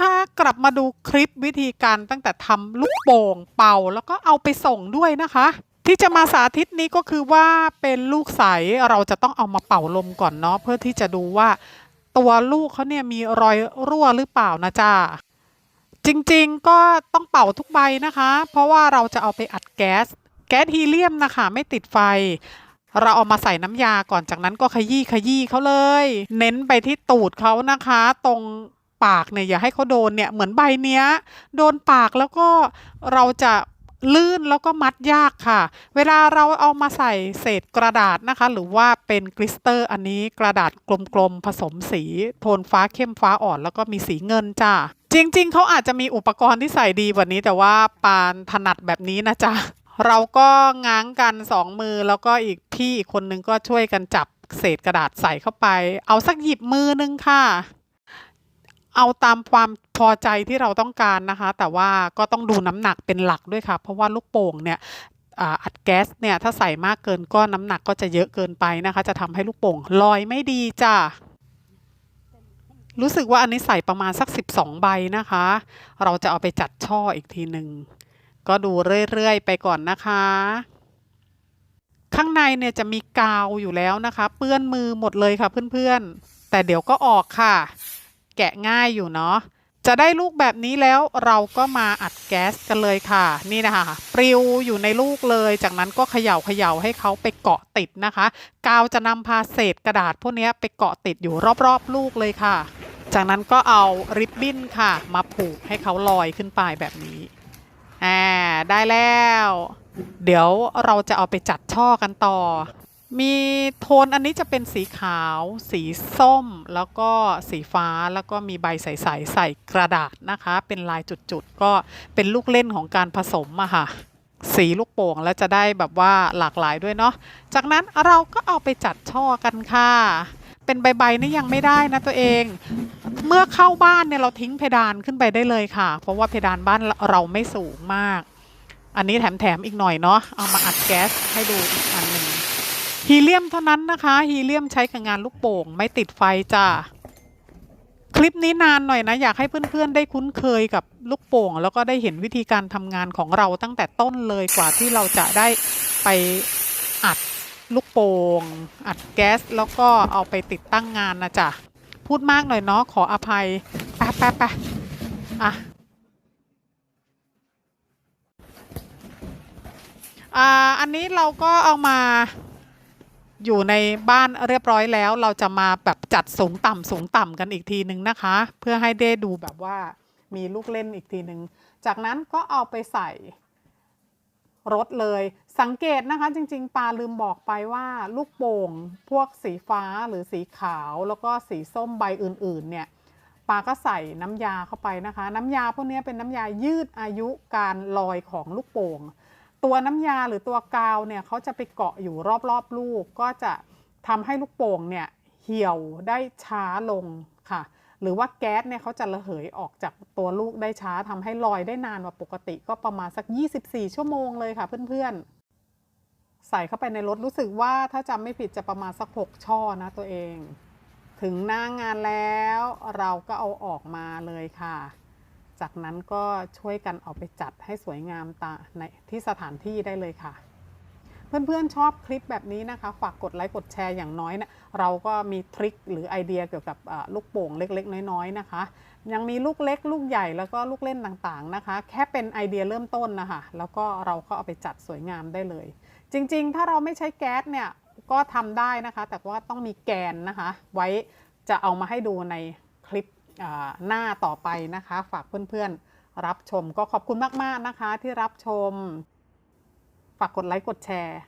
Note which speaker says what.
Speaker 1: คะกลับมาดูคลิปวิธีการตั้งแต่ทำลูกโป่งเป่าแล้วก็เอาไปส่งด้วยนะคะ ที่จะมาสาธิตนี้ก็คือว่าเป็นลูกใสเราจะต้องเอามาเป่าลมก่อนเนาะเพื่อที่จะดูว่า ตัวลูกเขาเนี่ยมีรอยรั่วหรือเปล่านะจ๊ะจริงๆก็ต้องเป่าทุกใบนะคะ เพราะว่าเราจะเอาไปอัดแก๊ส แก๊สฮีเลียมนะคะไม่ติดไฟเราเอามาใส่น้ำยาก่อนจากนั้นก็ขยี้ขยี้เขาเลย เน้นไปที่ตูดเขานะคะ ตรง ปากเนี่ยอย่าให้เขาโดนเนี่ยเหมือนใบเนี้ย โดนปากแล้วก็เราจะลื่นแล้วก็มัดยากค่ะ เวลาเราเอามาใส่เศษกระดาษนะคะ หรือว่าเป็นกลิสเตอร์อันนี้กระดาษกลมๆผสมสีโทนฟ้าเข้มฟ้าอ่อน แล้วก็มีสีเงินจ้าจริง ๆ เขาอาจจะมีอุปกรณ์ที่ใส่ดีกว่านี้ แต่ว่าปานถนัดแบบนี้นะจ๊ะเราก็ง้างกันสองมือแล้วก็อีกพี่อีกคนนึงก็ช่วยกันจับเศษกระดาษใส่เข้าไป เอาสักหยิบมือนึงค่ะ เอาตามความพอใจที่เราต้องการนะคะ แต่ว่าก็ต้องดูน้ำหนักเป็นหลักด้วยค่ะ เพราะว่าลูกโป่งเนี่ยอัดแก๊สเนี่ยถ้าใส่มากเกินก็น้ำหนักก็จะเยอะเกินไปนะคะ จะทำให้ลูกโป่งลอยไม่ดีจ้ะรู้สึกว่าอันนี้ใส่ประมาณสัก 12 ใบนะคะ เราจะเอาไปจัดช่ออีกทีหนึ่ง ก็ดูเรื่อยๆ ไปก่อนนะคะ ข้างในเนี่ยจะมีกาวอยู่แล้วนะคะ เปื้อนมือหมดเลยค่ะเพื่อนๆ แต่เดี๋ยวก็ออกค่ะ แกะง่ายอยู่เนาะจะได้ลูกแบบนี้แล้วเราก็มาอัดแก๊สกันเลยค่ะ นี่นะคะปลิวอยู่ในลูกเลย จากนั้นก็เขย่าเขย่าให้เขาไปเกาะติดนะคะ กาวจะนำพาเศษกระดาษพวกนี้ไปเกาะติดอยู่รอบๆ ลูกเลยค่ะ จากนั้นก็เอาริบบิ้นค่ะ มาผูกให้เขาลอยขึ้นไปแบบนี้อ่าได้แล้ว เดี๋ยวเราจะเอาไปจัดช่อกันต่อ มีโทนอันนี้จะเป็นสีขาว สีส้ม แล้วก็สีฟ้าแล้วก็มีใบใสๆใส่กระดาษนะคะ เป็นลายจุดๆ ก็เป็นลูกเล่นของการผสมอะค่ะ สีลูกโป่งแล้วจะได้แบบว่าหลากหลายด้วยเนาะ จากนั้นเราก็เอาไปจัดช่อกันค่ะ เป็นใบๆนี่ยังไม่ได้นะตัวเอง เมื่อเข้าบ้านเนี่ยเราทิ้งเพดานขึ้นไปได้เลยค่ะ เพราะว่าเพดานบ้านเราไม่สูงมาก อันนี้แถมๆอีกหน่อยเนาะ เอามาอัดแก๊สให้ดูอีกอันหนึ่ง ฮีเลียมเท่านั้นนะคะ ฮีเลียมใช้กับงานลูกโป่ง ไม่ติดไฟจ้าคลิปนี้นานหน่อยนะ อยากให้เพื่อนๆ ได้คุ้นเคยกับลูกโป่ง แล้วก็ได้เห็นวิธีการทำงานของเราตั้งแต่ต้นเลยกว่าที่เราจะได้ไปอัดลูกโป่ง อัดแก๊ส แล้วก็เอาไปติดตั้งงานนะจ๊ะ พูดมากหน่อยเนาะขออภัยไปไปไปอะอ่าอันนี้เราก็เอามา อยู่ในบ้านเรียบร้อยแล้ว เราจะมาแบบจัดสูงต่ำสูงต่ำกันอีกทีหนึ่งนะคะ เพื่อให้ได้ดูแบบว่ามีลูกเล่นอีกทีหนึ่งจากนั้นก็เอาไปใส่รถเลย สังเกตนะคะจริงๆ ปาลืมบอกไปว่าลูกโป่งพวกสีฟ้าหรือสีขาวแล้วก็สีส้มใบอื่นๆเนี่ยปาก็ใส่น้ำยาเข้าไปนะคะ น้ำยาพวกนี้เป็นน้ำยายืดอายุการลอยของลูกโป่ง ตัวน้ำยาหรือตัวกาวเนี่ยเขาจะไปเกาะอยู่รอบๆลูก ก็จะทำให้ลูกโป่งเนี่ยเหี่ยวได้ช้าลงค่ะ หรือว่าแก๊สเนี่ยเขาจะระเหยออกจากตัวลูกได้ช้าทำให้ลอยได้นานกว่าปกติ ก็ประมาณสัก 24 ชั่วโมงเลยค่ะเพื่อนๆ ใส่เข้าไปในรถรู้สึกว่าถ้าจำไม่ผิดจะประมาณสัก 6 ช่อนะตัวเอง ถึงหน้างานแล้วเราก็เอาออกมาเลยค่ะ จากนั้นก็ช่วยกันเอาไปจัดให้สวยงามตาในที่สถานที่ได้เลยค่ะ เพื่อนๆชอบคลิปแบบนี้นะคะ ฝากกดไลค์กดแชร์อย่างน้อยนะเราก็มีทริคหรือไอเดียเกี่ยวกับลูกโป่งเล็กๆ น้อยๆนะคะ ยังมีลูกเล็ก ลูกใหญ่แล้วก็ลูกเล่นต่างๆนะคะ แค่เป็นไอเดียเริ่มต้นนะคะแล้วก็เราก็เอาไปจัดสวยงามได้เลย จริงๆ ถ้าเราไม่ใช้แก๊สเนี่ยก็ทำได้นะคะ แต่ว่าต้องมีแกนนะคะ ไว้จะเอามาให้ดูในคลิป หน้าต่อไปนะคะ ฝากเพื่อนๆรับชมก็ขอบคุณมากๆนะคะที่รับชม ฝากกดไลค์กดแชร์